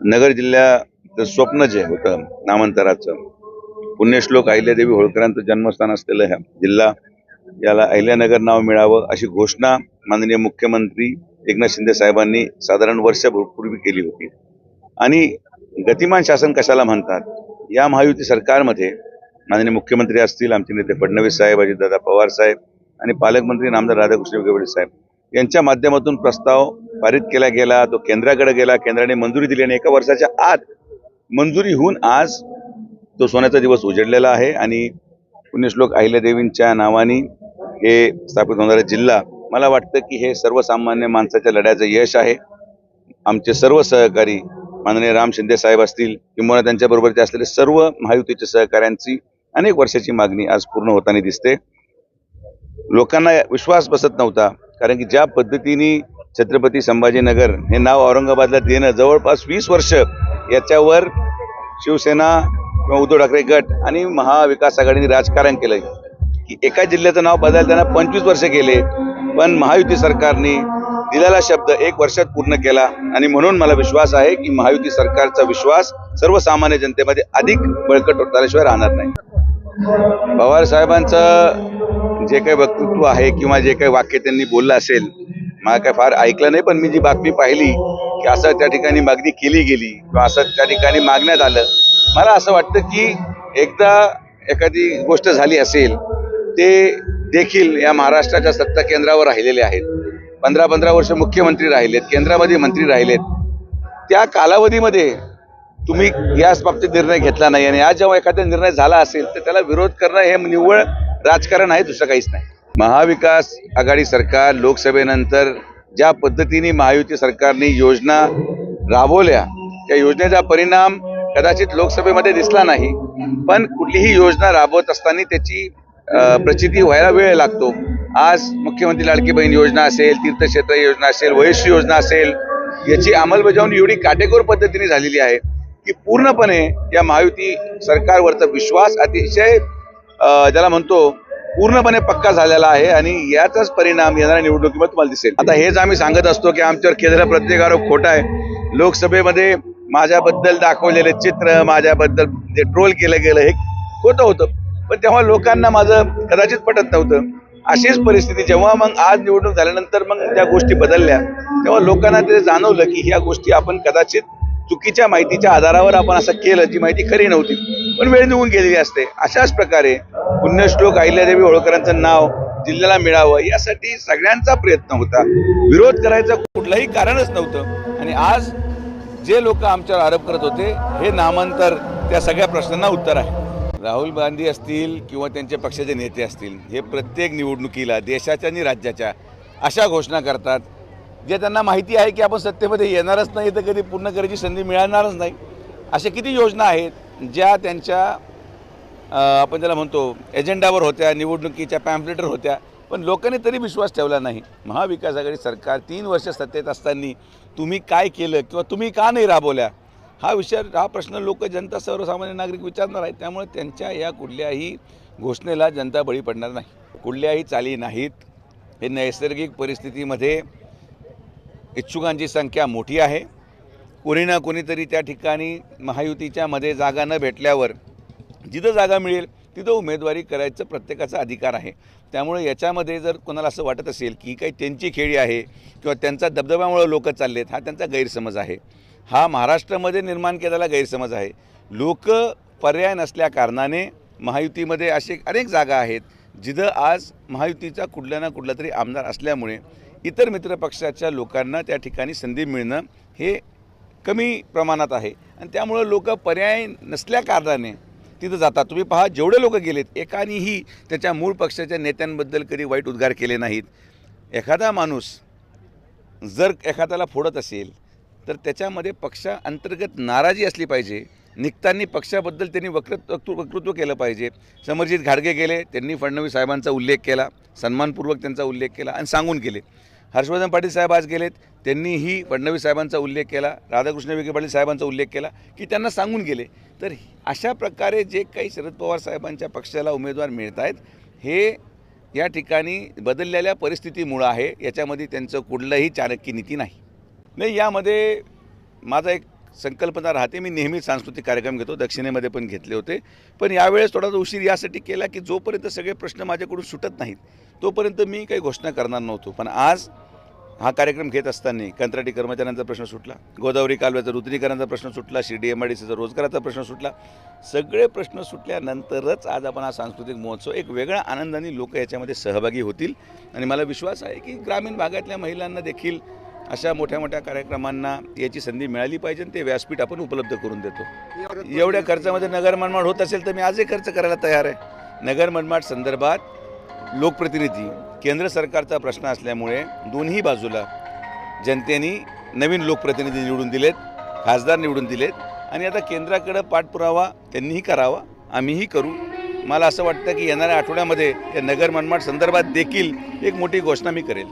नगर जिल्ह्याचं स्वप्न जे होतं नामांतराचं पुण्यश्लोक अहिल्यादेवी होळकरांचं जन्मस्थान असलेलं ह्या जिल्हा याला अहिल्यानगर नाव मिळावं अशी घोषणा माननीय मुख्यमंत्री एकनाथ शिंदे साहेबांनी साधारण वर्षपूर्वी केली होती. आणि गतिमान शासन कशाला म्हणतात? या महायुती सरकारमध्ये माननीय मुख्यमंत्री असतील आमचे नेते फडणवीस साहेब अजितदादा पवार साहेब आणि पालकमंत्री नामदार राधाकृष्ण विखे साहेब. यांच्या माध्यमातून प्रस्ताव पारित केला गेला तो केंद्राकडे गेला केंद्राने मंजुरी दिली आणि एका वर्षाच्या आत मंजुरी होऊन आज तो सोन्याचा दिवस उजडलेला आहे आणि पुण्यश्लोक अहिल्यादेवींच्या नावाने हे स्थापित होणारा जिल्हा मला वाटतं की हे सर्वसामान्य माणसाच्या लढ्याचं यश आहे. आमचे सर्व सहकारी माननीय राम शिंदे साहेब असतील किंवा त्यांच्याबरोबरचे असलेले सर्व महायुतीच्या सहकाऱ्यांची अनेक वर्षाची मागणी आज पूर्ण होताना दिसते. लोकांना विश्वास बसत नव्हता. कारण की ज्या पद्धतीने छत्रपती संभाजीनगर हे नाव औरंगाबादला देणं जवळपास वीस वर्ष याच्यावर शिवसेना किंवा उद्धव ठाकरे गट आणि महाविकास आघाडीने राजकारण केलं की एका जिल्ह्याचं नाव बदलताना पंचवीस वर्ष गेले पण महायुती सरकारने दिलेला शब्द एक वर्षात पूर्ण केला आणि म्हणून मला विश्वास आहे की महायुती सरकारचा विश्वास सर्वसामान्य जनतेमध्ये अधिक बळकट होताशिवाय राहणार नाही. पवार साहेबांचं जे काही वक्तृत्व आहे किंवा जे काही वाक्य त्यांनी बोललं असेल मला काय फार ऐकलं नाही पण मी जी बातमी पाहिली की असं त्या ठिकाणी मागणी केली गेली किंवा असं त्या ठिकाणी मागण्यात आलं मला असं वाटतं की एकदा एखादी गोष्ट झाली असेल ते देखील या महाराष्ट्राच्या सत्ता केंद्रावर राहिलेले आहेत. पंधरा पंधरा वर्ष मुख्यमंत्री राहिलेत केंद्रामध्ये मंत्री राहिलेत. त्या कालावधीमध्ये तुम्ही याच बाबतीत निर्णय घेतला नाही आणि आज जेव्हा एखादा निर्णय झाला असेल तर त्याला विरोध करणं हे निव्वळ राजकारण आहे दुसरं काहीच नाही. महाविकास आघाडी सरकार लोकसभेनंतर ज्या पद्धतीने महायुती सरकारने योजना राबवल्या त्या योजनेचा परिणाम कदाचित लोकसभेमध्ये दिसला नाही पण कुठलीही योजना राबवत असताना त्याची प्रचिती व्हायला वेळ लागतो. आज मुख्यमंत्री लाडकी बहीण योजना असेल तीर्थक्षेत्र योजना असेल वयश्री योजना असेल याची अंमलबजावणी एवढी काटेकोर पद्धतीने झालेली आहे की पूर्णपणे या महायुती सरकारवरचा विश्वास अतिशय ज्याला म्हणतो पूर्णपणे पक्का झालेला आहे आणि याचाच परिणाम येणाऱ्या निवडणुकीमध्ये तुम्हाला दिसेल. आता हेच आम्ही सांगत असतो की आमच्यावर केलेला प्रत्येक आरोप खोटा आहे. लोकसभेमध्ये माझ्याबद्दल दाखवलेले चित्र माझ्याबद्दल जे ट्रोल केलं गेलं हे खोटं होतं. पण तेव्हा लोकांना माझं कदाचित पटत नव्हतं. अशीच परिस्थिती जेव्हा मग आज निवडणूक झाल्यानंतर मग त्या गोष्टी बदलल्या तेव्हा लोकांना ते जाणवलं की ह्या गोष्टी आपण कदाचित चुकीच्या माहितीच्या आधारावर आपण असं केलं जी माहिती खरी नव्हती पण वेळ निघून गेलेली असते. अशाच प्रकारे पुण्यश्लोक अहिल्यादेवी होळकरांचं नाव जिल्ह्याला मिळावं यासाठी सगळ्यांचा प्रयत्न होता. विरोध करायचं कुठलंही कारणच नव्हतं. आणि आज जे लोक आमच्यावर आरोप करत होते हे नामांतर त्या सगळ्या प्रश्नांना उत्तर आहे. राहुल गांधी असतील किंवा त्यांचे पक्षाचे नेते असतील हे प्रत्येक निवडणुकीला देशाच्या आणि राज्याच्या अशा घोषणा करतात. जे त्यांना माहिती आहे की आपण सत्तेमध्ये येणारच नाही तर कधी पूर्ण करायची संधी मिळणारच नाही. अशा किती योजना आहेत ज्या त्यांच्या आपण त्याला म्हणतो एजेंडावर होत्या निवडणुकीच्या पॅम्पलेटर होत्या पण लोकांनी तरी विश्वास ठेवला नाही. महाविकास आघाडी सरकार तीन वर्ष सत्तेत असताना तुम्ही काय केलं किंवा तुम्ही का नाही राबवल्या? हा विषय हा प्रश्न लोक जनता सर्वसामान्य नागरिक विचारणार आहेत. त्यामुळे त्यांच्या या कुठल्याही घोषणेला जनता बळी पडणार नाही. कुठल्याही चाली नाहीत. हे नैसर्गिक परिस्थितीमध्ये इच्छुकांची संख्या मोठी आहे. कोणी ना कोणीतरी त्या ठिकाणी महायुतीच्या मध्ये जागा न भेटल्यावर जिथं जागा मिळेल तिथं उमेदवारी करायचं प्रत्येकाचा अधिकार आहे. त्यामुळे याच्यामध्ये जर कोणाला असं वाटत असेल की काही त्यांची खेळी आहे किंवा त्यांचा दबदब्यामुळं लोक चाललेत हा त्यांचा गैरसमज आहे. हा महाराष्ट्रामध्ये निर्माण केलेला गैरसमज आहे. लोक पर्याय नसल्या कारणाने महायुतीमध्ये असे अनेक जागा आहेत जिथं आज महायुतीचा कुठल्या ना कुठला तरी आमदार असल्यामुळे इतर मित्रपक्षाच्या लोकांना त्या ठिकाणी संधी मिळणं हे कमी प्रमाणात आहे. आणि त्यामुळं लोक पर्याय नसल्या कारणाने तिथं जातात. तुम्ही पहा जेवढे लोक गेलेत एकानेही त्याच्या मूळ पक्षाच्या नेत्यांबद्दल कधी वाईट उद्गार केले नाहीत. एखादा माणूस जर एखाद्याला फोडत असेल तर त्याच्यामध्ये पक्षा अंतर्गत नाराजी असली पाहिजे. निघताना पक्षाबद्दल त्यांनी वक्र वक्तृत्व केलं पाहिजे. समरजित घाडगे गेले त्यांनी फडणवीस साहेबांचा उल्लेख केला सन्मानपूर्वक त्यांचा उल्लेख केला आणि सांगून गेले. हर्षवर्धन पाटील साहेब आज गेलेत. त्यांनीही फडणवीस साहेबांचा उल्लेख केला राधाकृष्ण विखे पाटील साहेबांचा उल्लेख केला की त्यांना सांगून गेले. तर अशा प्रकारे जे काही शरद पवार साहेबांच्या पक्षाला उमेदवार मिळत आहेत हे या ठिकाणी बदललेल्या परिस्थितीमुळं आहे. याच्यामध्ये त्यांचं कुठलंही चाणक्य नीती नाही. नाही यामध्ये माझा एक संकल्पना राहते. मी नेहमी सांस्कृतिक कार्यक्रम घेतो. दक्षिणेमध्ये पण घेतले होते. पण यावेळेस थोडासा उशीर यासाठी केला की जोपर्यंत सगळे प्रश्न माझ्याकडून सुटत नाहीत तोपर्यंत मी काही घोषणा करणार नव्हतो. पण आज हा कार्यक्रम घेत असताना कंत्राटी कर्मचाऱ्यांचा प्रश्न सुटला. गोदावरी कालव्याचा रुद्रीकरणाचा प्रश्न सुटला. शिर्डी एम आय डी सीचा रोजगाराचा प्रश्न सुटला. सगळे प्रश्न सुटल्यानंतरच आज आपण हा सांस्कृतिक महोत्सव एक वेगळ्या आनंदाने लोक याच्यामध्ये सहभागी होतील. आणि मला विश्वास आहे की ग्रामीण भागातल्या महिलांना देखील अशा मोठ्या मोठ्या कार्यक्रमांना याची संधी मिळाली पाहिजे आणि ते व्यासपीठ आपण उपलब्ध करून देतो. एवढ्या खर्चामध्ये नगर मनमाड होत असेल तर मी आजही खर्च करायला तयार आहे. नगर मनमाड संदर्भात लोकप्रतिनिधी केंद्र सरकारचा प्रश्न असल्यामुळे दोन्ही बाजूला जनतेने नवीन लोकप्रतिनिधी निवडून दिलेत खासदार निवडून दिलेत आणि आता केंद्राकडं पाठपुरावा त्यांनीही करावा आम्हीही करू. मला असं वाटतं की येणाऱ्या आठवड्यामध्ये या नगर मनमाड संदर्भात देखील एक मोठी घोषणा मी करेल.